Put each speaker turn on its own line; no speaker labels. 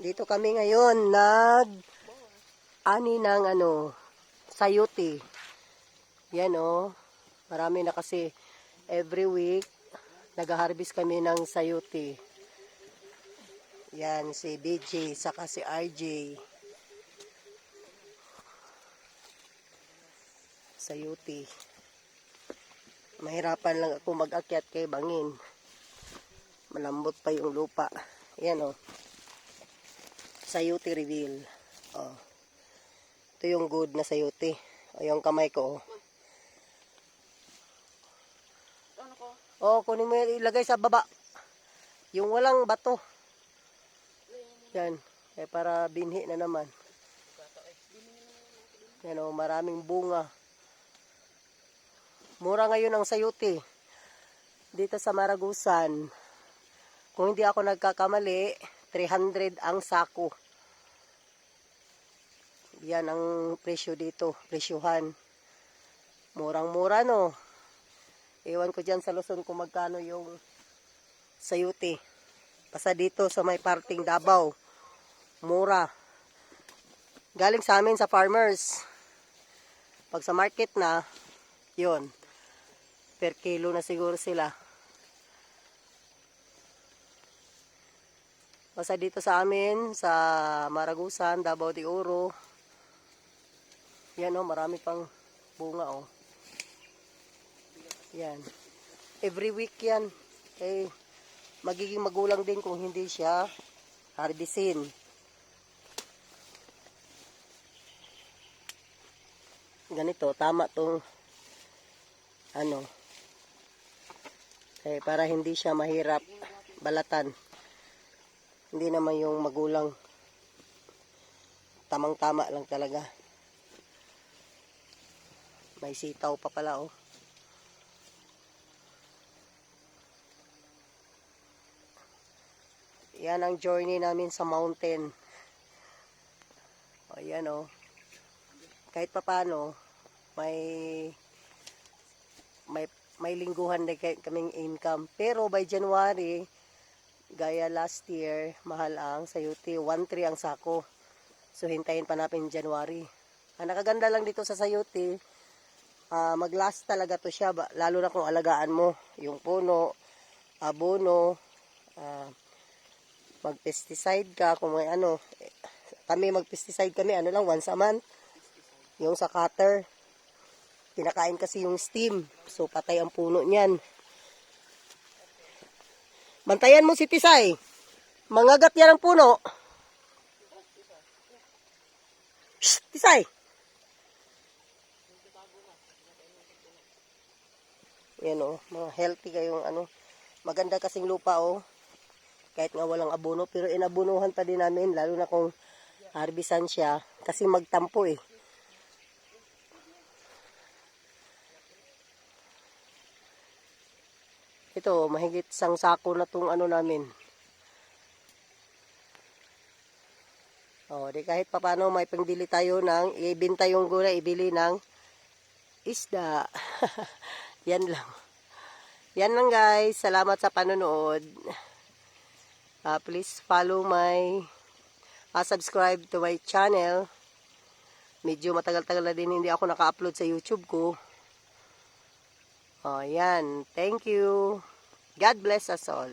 Dito kami ngayon nag ani ng ano sayuti. Yan oh. Marami na kasi every week nag-harvest kami ng sayuti. Yan si DJ saka si RJ. Sayuti. Mahirapan lang ako mag-akyat kay bangin. Malambot pa yung lupa. Yan oh sayuti reveal. Oh. Ito yung good na sayuti. O yung kamay ko. Oh.
Ano ko?
Oh, kunin mo yan, ilagay sa baba. Yung walang bato. Yan. Eh, para binhi na naman. Yan oh, maraming bunga. Mura ngayon ang sayuti. Dito sa Maragusan. Kung hindi ako nagkakamali, 300 ang sako. Yan ang presyo dito, presyuhan. Murang-mura no. Ewan ko dyan sa Luzon kung magkano yung sayuti. Basta dito sa may parting Davao. Mura. Galing sa amin sa farmers. Pag sa market na, yon Per kilo na siguro sila. Basta dito sa amin, sa Maragusan, Davao de Oro. Yan oh, marami pang bunga oh. Yan. Every week yan. Eh, magiging magulang din kung hindi siya harbisin. Ganito, tama tong ano, eh, para hindi siya mahirap balatan. Hindi naman yung magulang. Tamang-tama lang talaga. May sitaw pa pala oh. Yan ang journey namin sa mountain. O yan oh. Kahit papano, may may may lingguhan na kaming income. Pero by January, gaya last year, mahal ang sayuti. 1.3 ang sako. So, hintayin pa natin January. Ang nakaganda lang dito sa sayuti, ah, mag-last talaga to siya. Lalo na kung alagaan mo yung puno, abono, ah, mag-pesticide ka, kung may ano. Kami mag-pesticide kami, ano lang, once a month. Yung sa cutter, kinakain kasi yung steam. So, patay ang puno niyan. Bantayan mo si Tisay. Mangagat yan ang puno. Shh, Tisay. Yan o, mga healthy kayong ano. Maganda kasing lupa o. Kahit nga walang abono, pero inabunuhan pa din namin, lalo na kung harbisan siya, kasi magtampo eh. Ito, mahigit sang sako na tong ano namin. Oh, di kahit papano may pangbili tayo ng ibenta yung gulay, ibili ng isda. Yan lang. Yan lang guys. Salamat sa panonood. Ah, please follow my ah, subscribe to my channel. Medyo matagal-tagal na din hindi ako naka-upload sa YouTube ko. Oh, yan. Thank you. God bless us all.